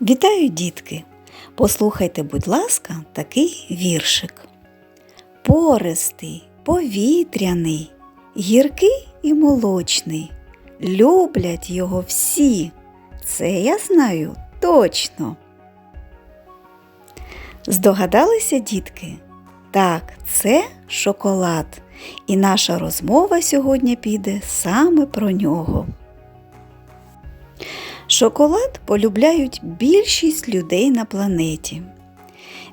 Вітаю, дітки! Послухайте, будь ласка, такий віршик. Пористий, повітряний, гіркий і молочний. Люблять його всі. Це я знаю точно. Здогадалися, дітки? Так, це шоколад. І наша розмова сьогодні піде саме про нього. Шоколад полюбляють більшість людей на планеті.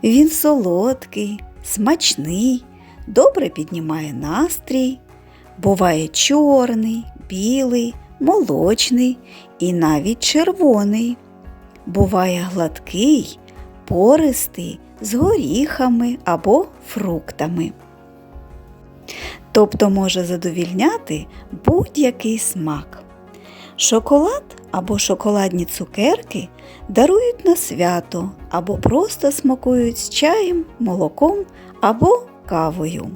Він солодкий, смачний, добре піднімає настрій, буває чорний, білий, молочний і навіть червоний. Буває гладкий, пористий, з горіхами або фруктами. Тобто може задовільняти будь-який смак. Шоколад або шоколадні цукерки дарують на свято або просто смакують з чаєм, молоком або кавою.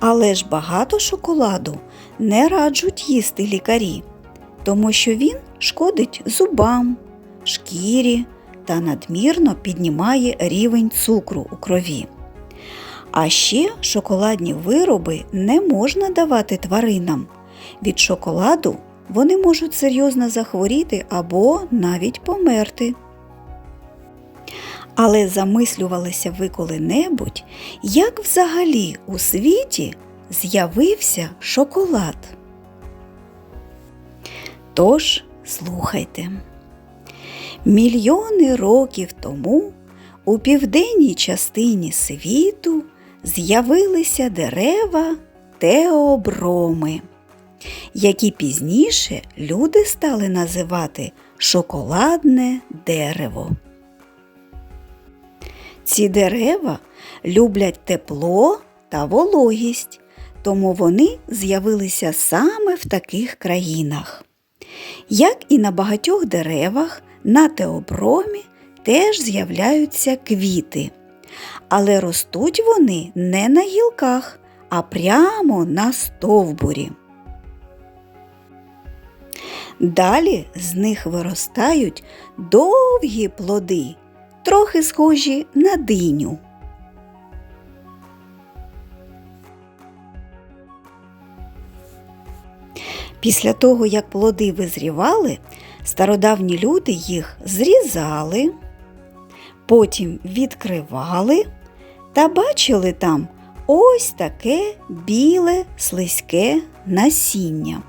Але ж багато шоколаду не раджуть їсти лікарі, тому що він шкодить зубам, шкірі та надмірно піднімає рівень цукру у крові. А ще шоколадні вироби не можна давати тваринам. Від шоколаду вони можуть серйозно захворіти або навіть померти. Але замислювалися ви коли-небудь, як взагалі у світі з'явився шоколад. Тож слухайте. Мільйони років тому у південній частині світу з'явилися дерева теоброми, які пізніше люди стали називати шоколадне дерево. Ці дерева люблять тепло та вологість, тому вони з'явилися саме в таких країнах. Як і на багатьох деревах, на теобромі теж з'являються квіти, але ростуть вони не на гілках, а прямо на стовбурі. Далі з них виростають довгі плоди, трохи схожі на диню. Після того, як плоди визрівали, стародавні люди їх зрізали, потім відкривали та бачили там ось таке біле слизьке насіння.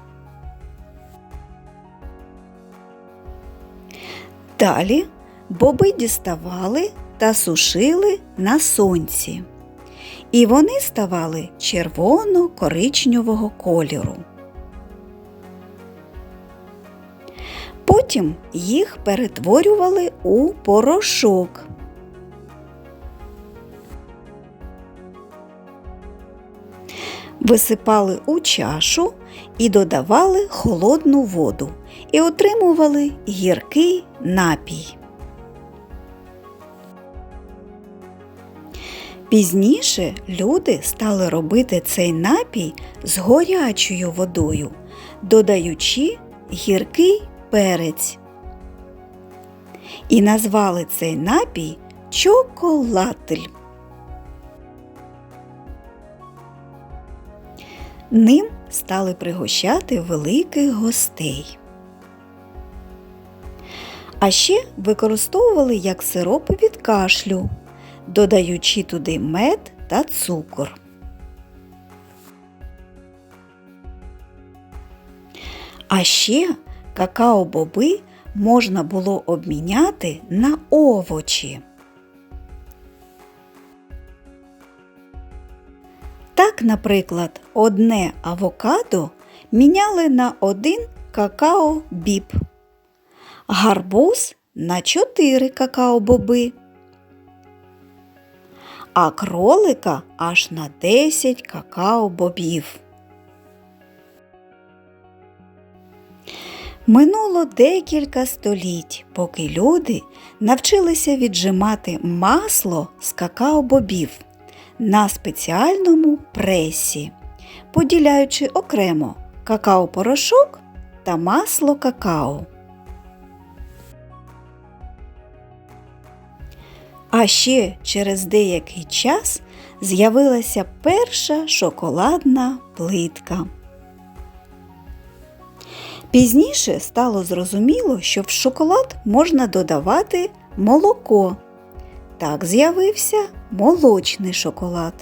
Далі боби діставали та сушили на сонці, і вони ставали червоно-коричневого кольору. Потім їх перетворювали у порошок. Висипали у чашу і додавали холодну воду і отримували гіркий напій. Пізніше люди стали робити цей напій з горячою водою, додаючи гіркий перець. І назвали цей напій чоколатель. Ним стали пригощати великих гостей. А ще використовували як сироп від кашлю, додаючи туди мед та цукор. А ще какао-боби можна було обміняти на овочі. Так, наприклад, одне авокадо міняли на один какао-біб, гарбуз на 4 какао-боби, а кролика аж на 10 какао-бобів. Минуло декілька століть, поки люди навчилися віджимати масло з какао-бобів на спеціальному пресі, поділяючи окремо какао-порошок та масло какао. А ще через деякий час з'явилася перша шоколадна плитка. Пізніше стало зрозуміло, що в шоколад можна додавати молоко. Так з'явився молочний шоколад.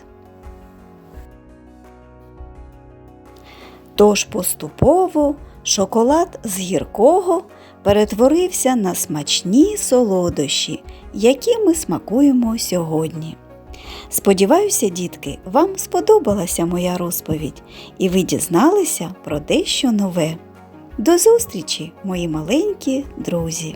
Тож поступово шоколад з гіркого перетворився на смачні солодощі, які ми смакуємо сьогодні. Сподіваюся, дітки, вам сподобалася моя розповідь, і ви дізналися про дещо нове. До зустрічі, мої маленькі друзі!